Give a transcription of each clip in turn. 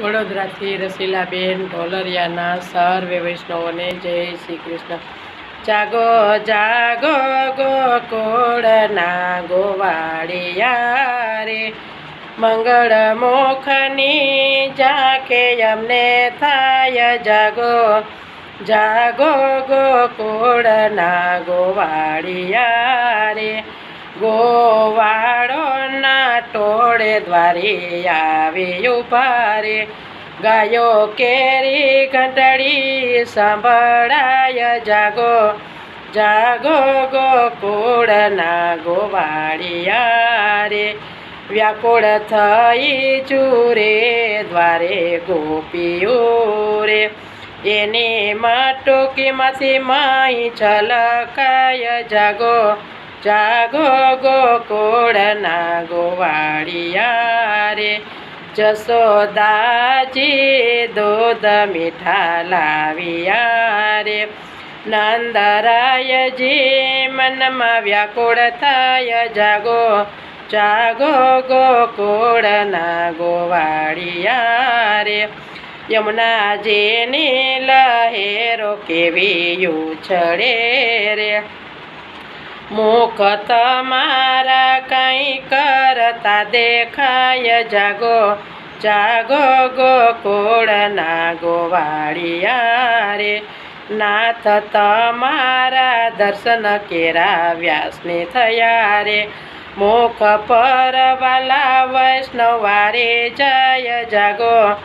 વડોદરાથી રસીલાબેન, ઢોલરિયાના સર્વે વૈષ્ણવોને જય શ્રી કૃષ્ણ. જાગો જાગો ગોકોળના ગોવાળિયા રે. મંગળ મોખની જાકે અમને થાય જાગો જાગો ગોકોળના ગોવાળિયા રે. ગોવાળોના ટોળે દ્વારે આવી પારે ગાયો કેરી ઘંટડી સાંભળાય જાગો. જાગો ગોકુળના ગોવાળિયા રે વ્યાકુળ થઈ ચૂરે દ્વારે ગોપીઓ રે એની માટુકીમાંથી માઈ છલકાય જાગો. જાગો ગોકુળના ગોવાળિયા રે. જસોદાજી દૂધ મીઠા લાવ્યા રે. નંદરાયજી મનમાં વ્યાકુળ થાય, જાગો જાગો ગોકુળના ગોવાળિયા રે. યમુનાજીની લહેરો કેવી ઉછળે રે. મુખ તમારા કંઈ કરતા દેખાય જાગો જાગો ગોકુળના ગોવાળિયા રે. નાથ તમારા દર્શન કેરા વ્યાસને થયા રે. મુખ પર વાલા વૈષ્ણવારે જય જાગો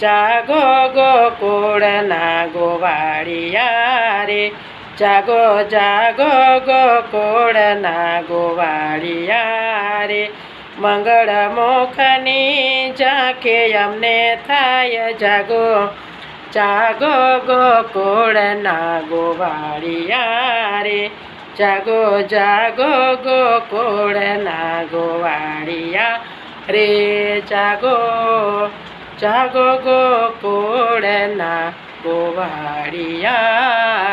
જાગો ગોકુળના ગોવાળિયા રે. જાગો જાગો ગોકુળના ગોવાળિયા રે મંગળ મુખની ઝાંખે અમને થાય જાગો જાગો ગોકુળના ગોવાળિયા રે જાગો જાગો ગોકુળના ગોવાળિયા રે જાગો જાગો ગોકુળના ગોવાળિયા